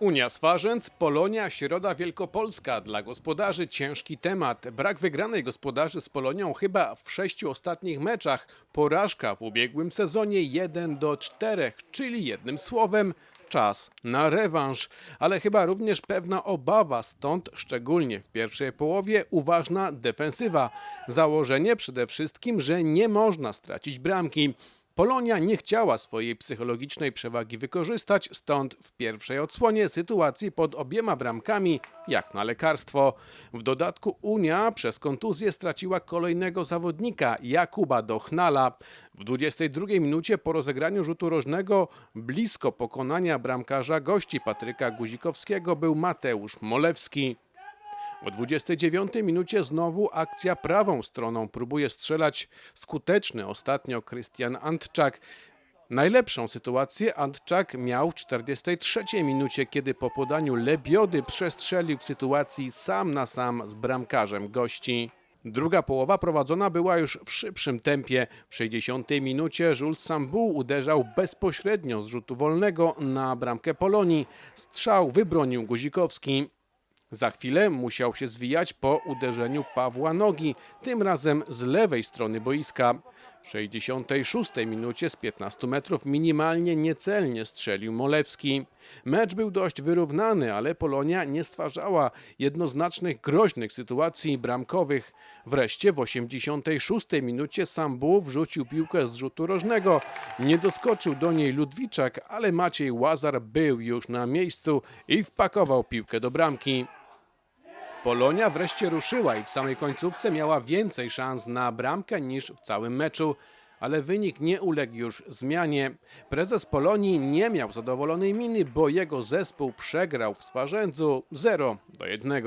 Unia Swarzędz, Polonia, Środa Wielkopolska. Dla gospodarzy ciężki temat. Brak wygranej gospodarzy z Polonią chyba w sześciu ostatnich meczach. Porażka w ubiegłym sezonie 1 do 4, czyli jednym słowem czas na rewanż. Ale chyba również pewna obawa, stąd szczególnie w pierwszej połowie uważna defensywa. Założenie przede wszystkim, że nie można stracić bramki. Polonia nie chciała swojej psychologicznej przewagi wykorzystać, stąd w pierwszej odsłonie sytuacji pod obiema bramkami jak na lekarstwo. W dodatku Unia przez kontuzję straciła kolejnego zawodnika, Jakuba Dochnala. W 22 minucie po rozegraniu rzutu rożnego blisko pokonania bramkarza gości Patryka Guzikowskiego był Mateusz Molewski. O 29 minucie znowu akcja prawą stroną próbuje strzelać skuteczny ostatnio Krystian Antczak. Najlepszą sytuację Antczak miał w 43 minucie, kiedy po podaniu Lebiody przestrzelił w sytuacji sam na sam z bramkarzem gości. Druga połowa prowadzona była już w szybszym tempie. W 60 minucie Jules Sambu uderzał bezpośrednio z rzutu wolnego na bramkę Polonii. Strzał wybronił Guzikowski. Za chwilę musiał się zwijać po uderzeniu Pawła Nogi, tym razem z lewej strony boiska. W 66 minucie z 15 metrów minimalnie niecelnie strzelił Molewski. Mecz był dość wyrównany, ale Polonia nie stwarzała jednoznacznych, groźnych sytuacji bramkowych. Wreszcie w 86 minucie Sambu wrzucił piłkę z rzutu rożnego. Nie doskoczył do niej Ludwiczak, ale Maciej Łazar był już na miejscu i wpakował piłkę do bramki. Polonia wreszcie ruszyła i w samej końcówce miała więcej szans na bramkę niż w całym meczu, ale wynik nie uległ już zmianie. Prezes Polonii nie miał zadowolonej miny, bo jego zespół przegrał w Swarzędzu 0 do 1.